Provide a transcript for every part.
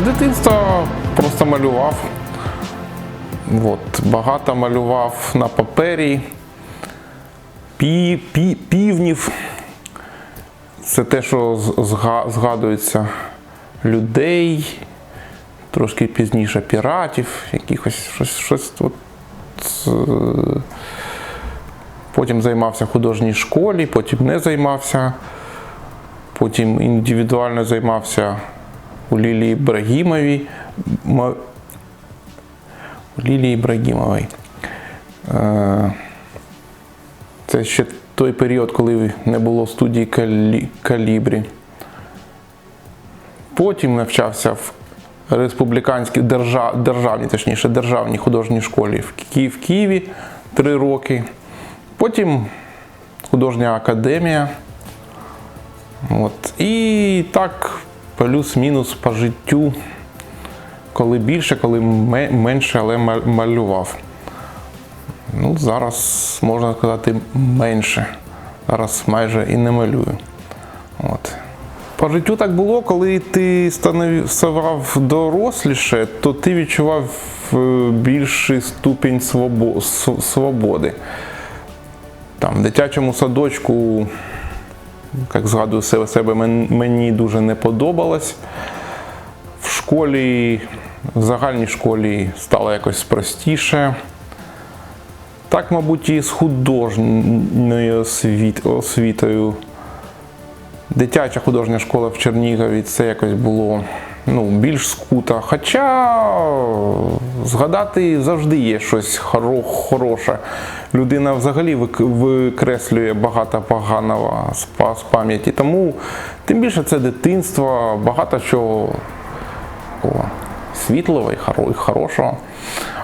З дитинства просто малював. От, багато малював на папері, пі, пі, півнів. Це те, що згадується людей, трошки пізніше піратів, якихось щось, щось от, Потім займався художній школі, потім не займався. Потім індивідуально займався у Лілії Ібрагімовій. У Лілії Ібрагімовій. Е, Це ще той період, коли не було студії Калі... Калібрі. Потім навчався в республіканській держав... державній, точніше, державній художній школі в, Ки... в Києві три роки. Потім художня академія. От. І так, плюс-мінус по життю, коли більше, коли менше, але малював. Ну, зараз можна сказати менше. Зараз майже і не малюю. От. По життю так було, коли ти ставав доросліше, то ти відчував е, більший ступінь свободи. Там, в дитячому садочку, як згадую себе, себе мені дуже не подобалось. В школі, в загальній школі стало якось простіше. Так, мабуть, і з художньою освіт- освітою. Дитяча художня школа в Чернігові це якось було ну, більш скута. Хоча згадати завжди є щось хоро- хороше. Людина взагалі викреслює багато поганого з пам'яті. Тому тим більше це дитинство, багато чого такого світлого і хоро- і хорошого.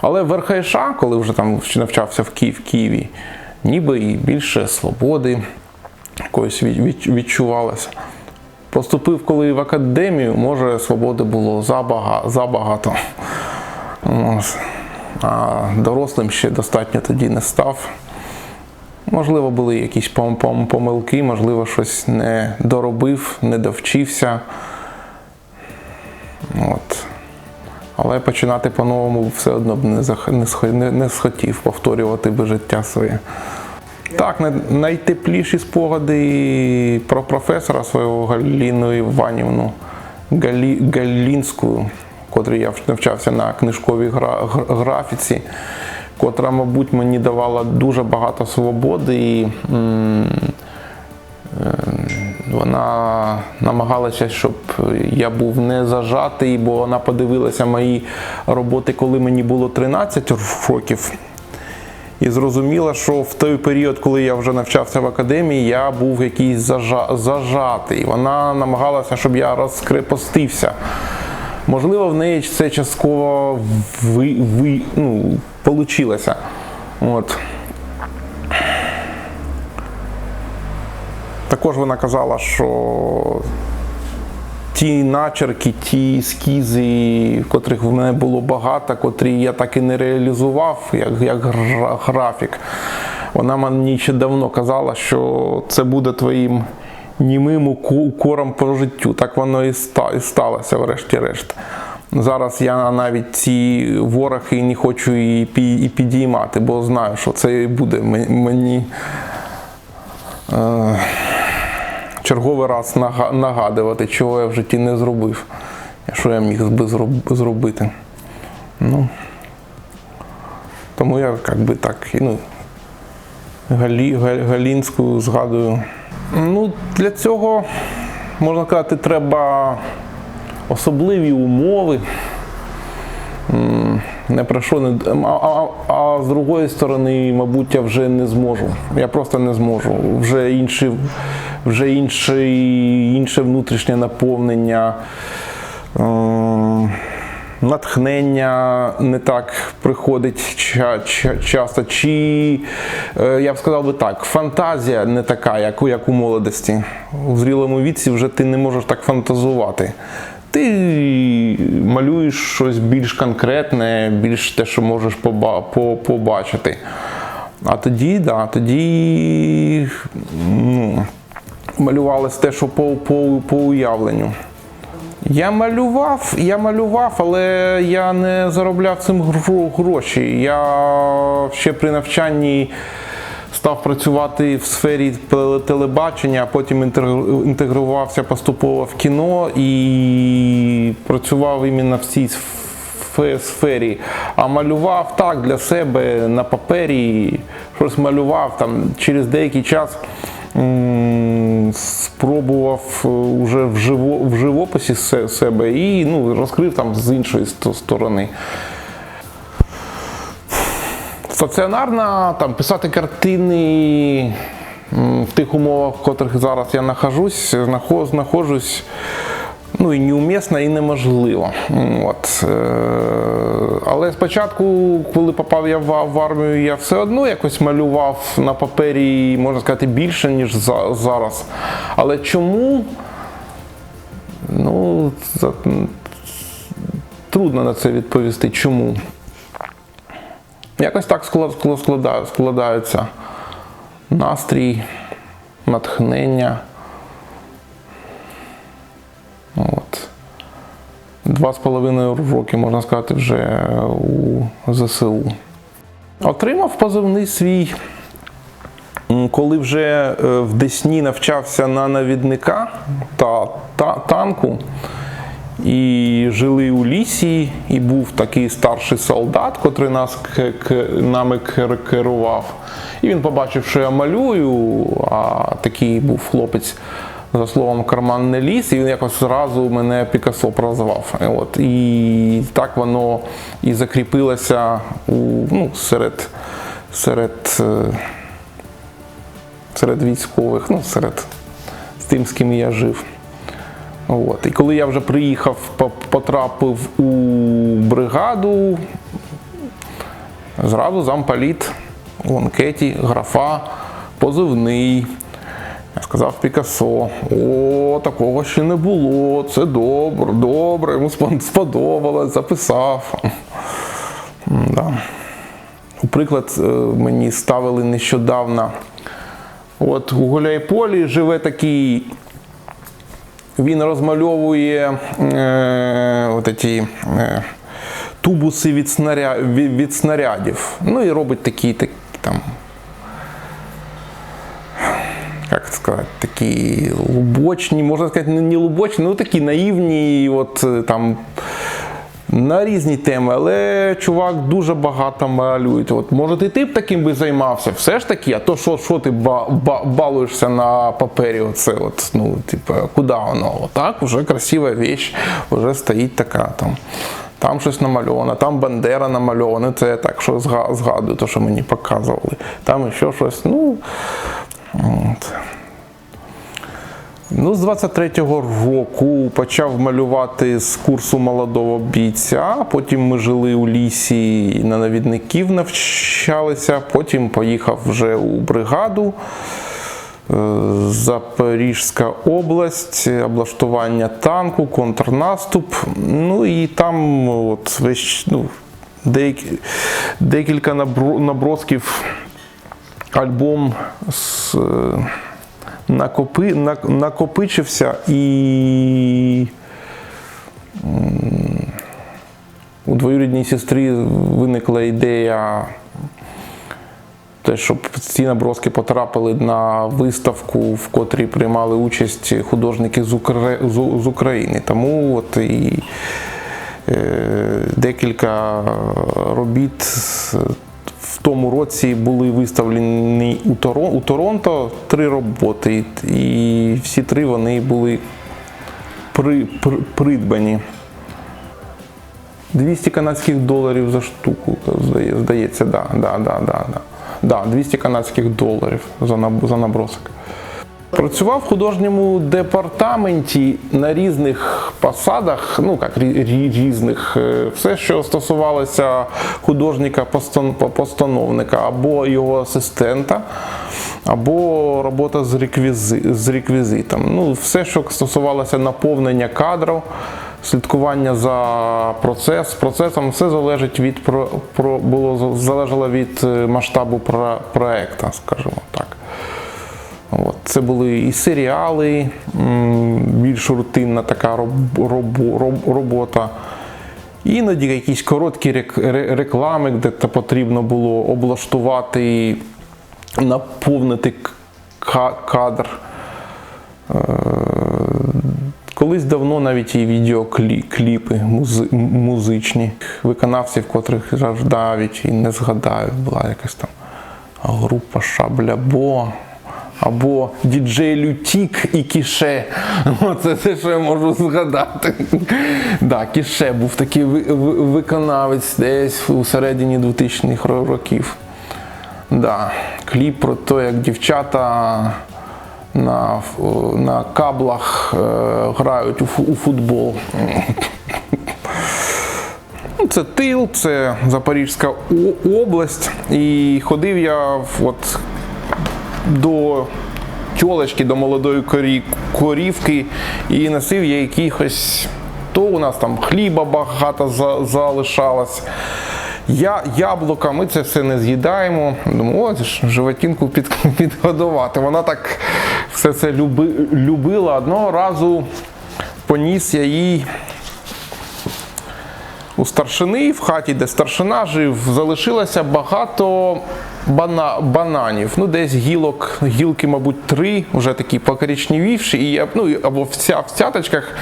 Але в РХШ, коли вже там навчався в, Ки- в Києві, ніби і більше свободи якоїсь від- від- відчувалося. Поступив, коли в академію, може, свободи було забага- забагато. А дорослим ще достатньо тоді не став. Можливо, були якісь пом- пом- помилки, можливо, щось не доробив, не довчився. От. Але починати по-новому все одно б не схотів повторювати би життя своє. Так, най- найтепліші спогади про професора свого Галіну Іванівну Галі, Галінську, котрій я навчався на книжковій гра, графіці, котра, мабуть, мені давала дуже багато свободи. І, м, вона намагалася, щоб я був не зажатий, бо вона подивилася мої роботи, коли мені було 13 років. І зрозуміла, що в той період, коли я вже навчався в академії, я був якийсь зажа- зажатий. Вона намагалася, щоб я розкрепостився. Можливо, в неї це частково ви, ви, ну, получилося. От. Також вона казала, що ті начерки, ті ескізи, котрих в мене було багато, котрі я так і не реалізував, як, як графік. Вона мені ще давно казала, що це буде твоїм німим укором по життю. Так воно і сталося, врешті-решт. Зараз я навіть ці ворохи не хочу і, підіймати, бо знаю, що це буде мені е, черговий раз нагадувати, чого я в житті не зробив, що я міг би зробити. Ну, тому я як би так, ну, Галі, Га- Галінську згадую. Ну, для цього, можна сказати, треба особливі умови. Не про не а, а, а з другої сторони, мабуть, я вже не зможу. Я просто не зможу. Вже інші, вже інше, інше внутрішнє наповнення. Ем, натхнення не так приходить ча- ча- часто. Чи е, я б сказав би так, фантазія не така, як, у- як у молодості. У зрілому віці вже ти не можеш так фантазувати. Ти малюєш щось більш конкретне, більш те, що можеш поба- по- побачити. А тоді, да, тоді ну, малювалось те, що по, по, по уявленню. Я малював, я малював, але я не заробляв цим гро- гроші. Я ще при навчанні став працювати в сфері телебачення, а потім інтегрувався поступово в кіно і працював іменно в цій сфері. А малював так для себе на папері, щось малював там через деякий час. Спробував е, уже в, живо, в живописі себе і ну, розкрив там з іншої сторони. Стаціонарно там писати картини в тих умовах, в котрих зараз я нахожусь, знаходжусь. Ну і неумісно, і неможливо. От. е, Але спочатку, коли попав я в армію, я все одно якось малював на папері, можна сказати, більше, ніж за- зараз. Але чому? Ну, трудно на це відповісти. Чому? Якось так склад- склад- складаю- складаються настрій, натхнення. Два з половиною роки, можна сказати, вже у ЗСУ. Отримав позивний свій, коли вже е, в Десні навчався на навідника та, та танку. І жили у лісі, і був такий старший солдат, котрий нас нами керував. І він побачив, що я малюю, а такий був хлопець за словом карман не ліс, і він якось зразу мене Пікассо прозвав. І От. І так воно і закріпилося у, ну, серед, серед, е, серед військових, ну, серед з тим, з ким я жив. От. І коли я вже приїхав, потрапив у бригаду, зразу замполіт анкеті, графа, позивний. Сказав Пікассо, о, такого ще не було, це добре, добре, йому сподобалось, записав. Да. У приклад е, мені ставили нещодавно. От у Гуляйполі живе такий він розмальовує е, ці, е, тубуси від, снаря, від, від снарядів. Ну і робить такі, такі там. Як такі лубочні, можна сказати, не лубочні, ну такі наївні, от е, там на різні теми, але чувак дуже багато малює. От, може, ти, ти б таким би займався, все ж таки, а то що, що ти ба, ба, балуєшся на папері? Оце, от, ну, типу, куди воно? Отак, вже красива віч, вже стоїть така там. Там щось намальовано, там Бандера намальована, це я так що згадую, то, що мені показували. Там ще щось, ну. От. Ну, з 23-го року почав малювати з курсу молодого бійця. Потім ми жили у лісі на навідників навчалися. Потім поїхав вже у бригаду. Е, Запорізька область, облаштування танку, контрнаступ. Ну і там от ну, декілька набро- набросків альбом з, е, накопи, на- накопичився і у двоюрідній сестрі виникла ідея, те, щоб ці наброски потрапили на виставку, в котрій приймали участь художники з, Укра- з- України. Тому от і е, декілька робіт тому році були виставлені у, Торо- у Торонто три роботи, і всі три вони були при, при, придбані. 200 канадських доларів за штуку, здається, да, да, да, да, да. Да, 200 канадських доларів за набросок. Працював в художньому департаменті на різних посадах, ну як рі- рі- різних, е, все, що стосувалося художника-постановника або його асистента, або робота з, реквізи, з реквізитом. Ну, все, що стосувалося наповнення кадрів, слідкування за процес, процесом, все залежить від про, про було залежало від е, масштабу про, проекту, скажімо так. От, це були і серіали, більш рутинна така роб- роб- роб- робота. Іноді якісь короткі реклами, де потрібно було облаштувати, наповнити кадр. Е, Колись давно навіть і відеокліпи музичні, виконавців, котрих навіть і не згадаю, була якась там група Шаблябо. Або діджей Лютік і Кіше. Оце те, що я можу згадати. Да, Кіше був такий ви- ви- виконавець десь у середині 2000-х років. Да. Кліп про те, як дівчата на, на каблах е, грають у, у футбол. Ну, Це тил, це Запорізька область. І ходив я от до тьолочки, до молодої корі, корівки і носив я якихось. То у нас там хліба багато за, залишалось. Я, яблука, ми це все не з'їдаємо. Думаю, о, животинку під, підгодувати. Вона так все це люби, любила. Одного разу поніс я їй у старшини в хаті, де старшина жив, залишилося багато бана, бананів. Ну, десь гілок, гілки, мабуть, три, вже такі покорічнівівші, і, ну, або в, ця, в цяточках,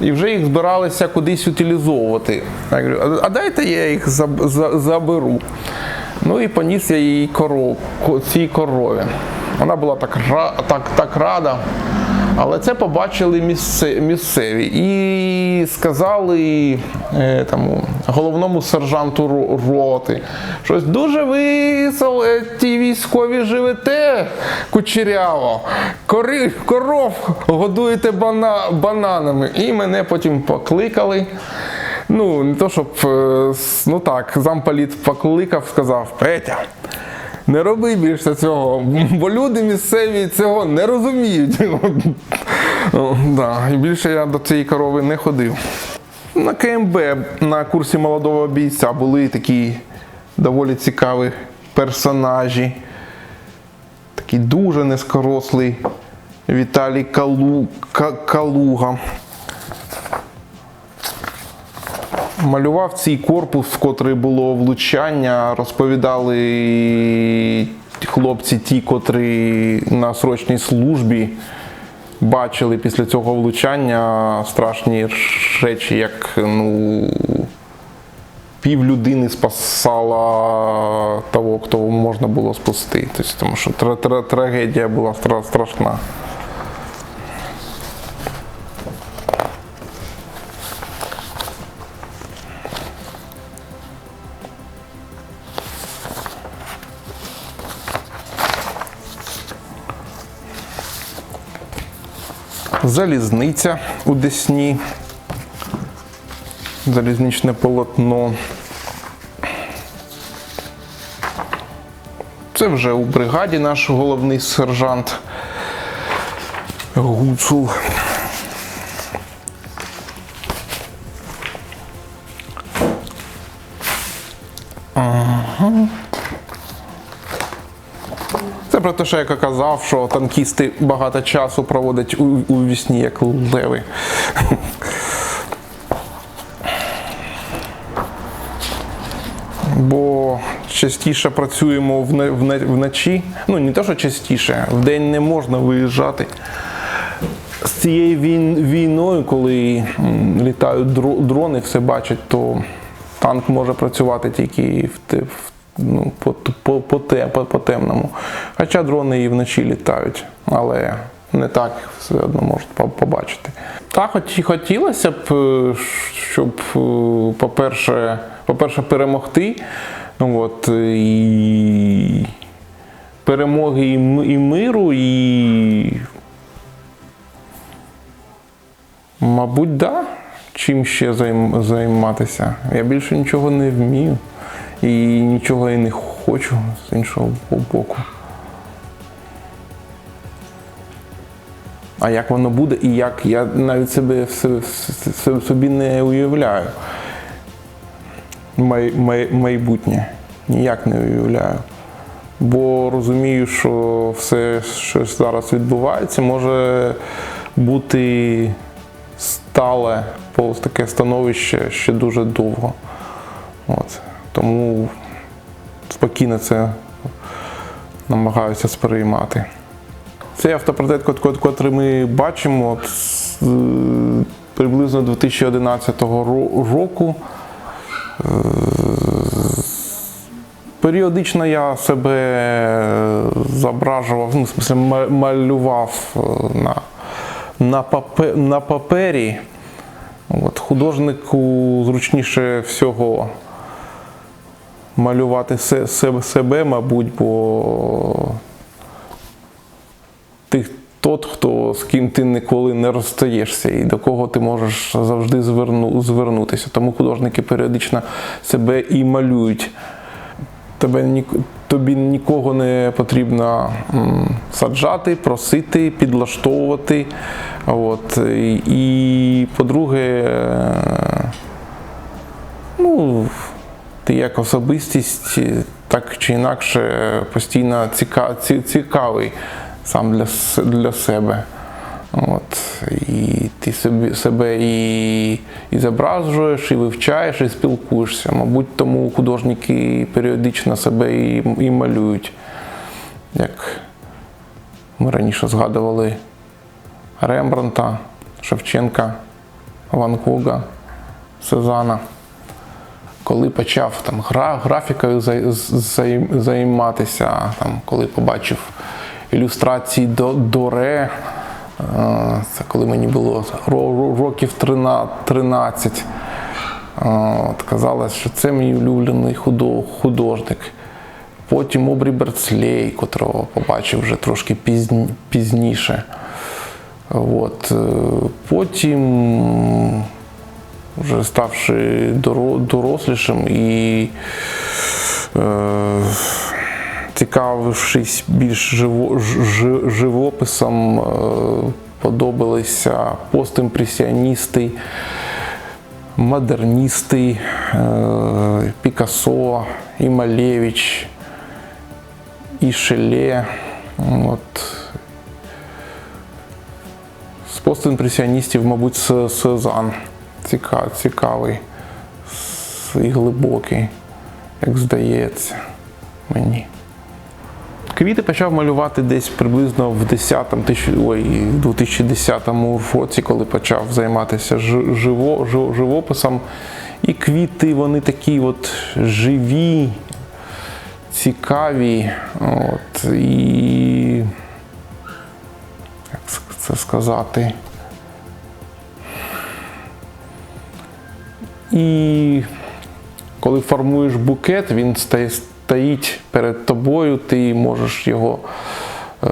і вже їх збиралися кудись утилізовувати. Я говорю, а, дайте я їх заб- за- заберу. Ну і поніс я її коров, ко- цій корові. Вона була так, так, так рада. Але це побачили місцеві і сказали е, тому, головному сержанту роти, щось дуже ви ті військові живете кучеряво, кори, коров годуєте бана, бананами. І мене потім покликали. Ну, не то, щоб, е, ну так, замполіт покликав, сказав, Петя, не роби більше цього, бо люди місцеві цього не розуміють. І більше я до цієї корови не ходив. На КМБ на курсі молодого бійця були такі доволі цікаві персонажі. Такий дуже низькорослий Віталій Калу, Ка- Калуга. Малював цей корпус, в котрий було влучання, розповідали хлопці, ті, котрі на срочній службі бачили після цього влучання страшні речі, як ну, пів людини спасала того, хто можна було спасти. Тобто, тому що тра- тра- трагедія була стра- страшна. Залізниця у Десні. Залізничне полотно. Це вже у бригаді наш головний сержант Гуцул. Те, що я казав, що танкісти багато часу проводять у, у вісні, як леви. Бо частіше працюємо вночі. Ну, не те, що частіше, вдень не можна виїжджати. З цією війною, коли літають дрони, все бачать, то танк може працювати тільки в ну, по, по, по, по, по темному. Хоча дрони і вночі літають, але не так все одно можуть по- побачити. Так, хоч, хотілося б, е, щоб, е, по-перше, по-перше, перемогти. Ну, От, і перемоги і, миру, і Мабуть, да. Чим ще займ- займатися? Я більше нічого не вмію. І нічого і не хочу з іншого боку. А як воно буде і як, я навіть себе собі не уявляю. Май, май, майбутнє. Ніяк не уявляю. Бо розумію, що все, що зараз відбувається, може бути стале повз таке становище ще дуже довго. От. Тому спокійно це намагаюся сприймати. Цей автопортрет, кот- кот- котрий ми бачимо, от, е, приблизно 2011 року. Е, Періодично я себе зображував, ну, в смысле, малював е, на, на, папе, на папері. От, художнику зручніше всього малювати себе, мабуть, бо ти тот, хто з ким ти ніколи не розстаєшся і до кого ти можеш завжди зверну, звернутися. Тому художники періодично себе і малюють. Тебе тобі нікого не потрібно саджати, просити, підлаштовувати. От. І, і, по-друге, е, ну, ти як особистість, е, так чи інакше, постійно ціка, ці- цікавий сам для, для себе. От. І ти собі, себе і, і зображуєш, і вивчаєш, і спілкуєшся. Мабуть, тому художники періодично себе і, і малюють. Як ми раніше згадували Рембранта, Шевченка, Ван Гога, Сезана коли почав там гра, графікою займатися, там, коли побачив ілюстрації до Доре, е, це коли мені було ро- ро- років 13. 13. Е, От, казалось, що це мій улюблений художник. Потім Обрі Берцлей, котрого побачив вже трошки пізні- пізніше. От. е, Потім вже ставши доро- дорослішим і е, цікавившись більш живо, ж- живописом, е, подобалися постімпресіоністи, модерністи, е, Пікассо, і Малевич, і Шеле. От. З постімпресіоністів, мабуть, Се- Сезанн. Ціка, цікавий і глибокий, як здається мені. Квіти почав малювати десь приблизно в 10 тисяч- ой, 2010 році, коли почав займатися жи- живо, жи- живописом. І квіти вони такі от живі, цікаві. От, і як це сказати? І коли формуєш букет, він стоїть перед тобою, ти можеш його е,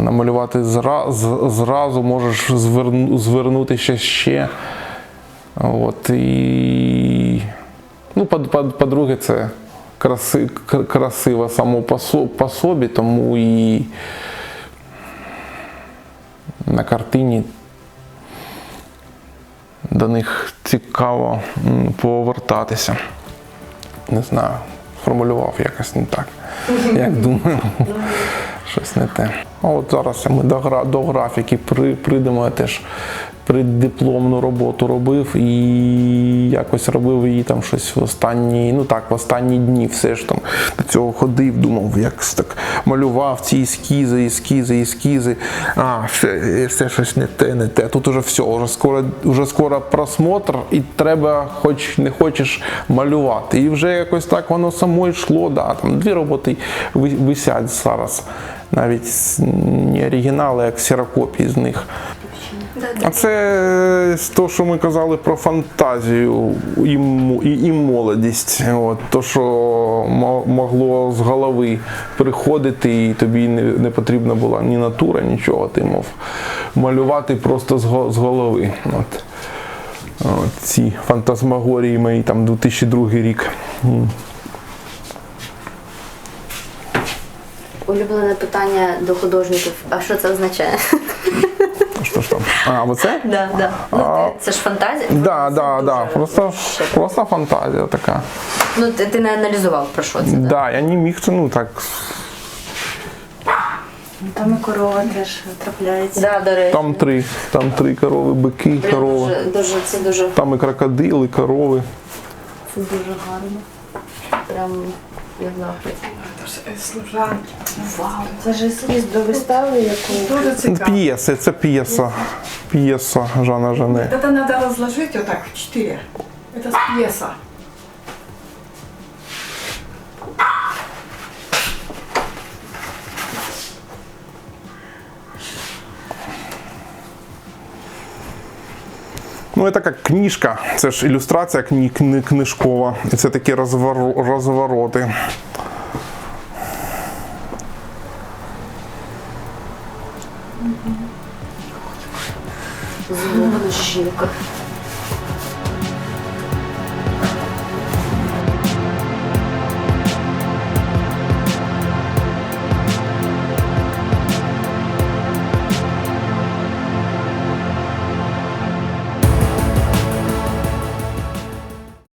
намалювати зра, з- зразу, можеш зверну, звернутися ще. От, і, ну, по- по- по-друге, це краси, красиво само по, по собі, тому і на картині до них цікаво повертатися. Не знаю, формулював якось не так. Як думаю, щось не те. А от зараз ми до, графіки прийдемо, я теж преддипломну роботу робив і якось робив її там щось в останні, ну так, в останні дні все ж там до цього ходив, думав, як так малював ці ескізи, ескізи, ескізи. А, все, все щось не те, не те. Тут уже все, вже скоро, вже скоро просмотр, і треба, хоч не хочеш малювати. І вже якось так воно само йшло. Да, там дві роботи висять зараз. Навіть не оригінали, а ксерокопії з них. А це те, що ми казали про фантазію і, і, молодість. От, то, що могло з голови приходити, і тобі не, не потрібна була ні натура, нічого. Ти мав малювати просто з, голови. От. От, ці фантазмагорії мої там 2002 рік. Улюблене питання до художників. А що це означає? Що ж там? А, оце? Да, да. Ну, ти, це ж фантазія. Да, да, дуже- да. Просто, просто фантазія така. Ну, ти, ти не аналізував про що це. Да? Да, я не міг це, ну так. Там і корова теж трапляється. Да, до речі. Там три, там три корови, бики, Прям корови. дуже, дуже, це дуже Там і крокодили, корови. Це дуже гарно. прям я в захваті Це ж служанки. Вау, це ж ескіз до вистави, яку Дуже Ну, цікаво. П'єси, це п'єса. П'єса Жана Жене. Это надо разложить вот так в четыре. Это пьеса. Ну, це як книжка, це ж ілюстрація кні, кни, книжкова. І це такі розворо, розвороти. Жінка.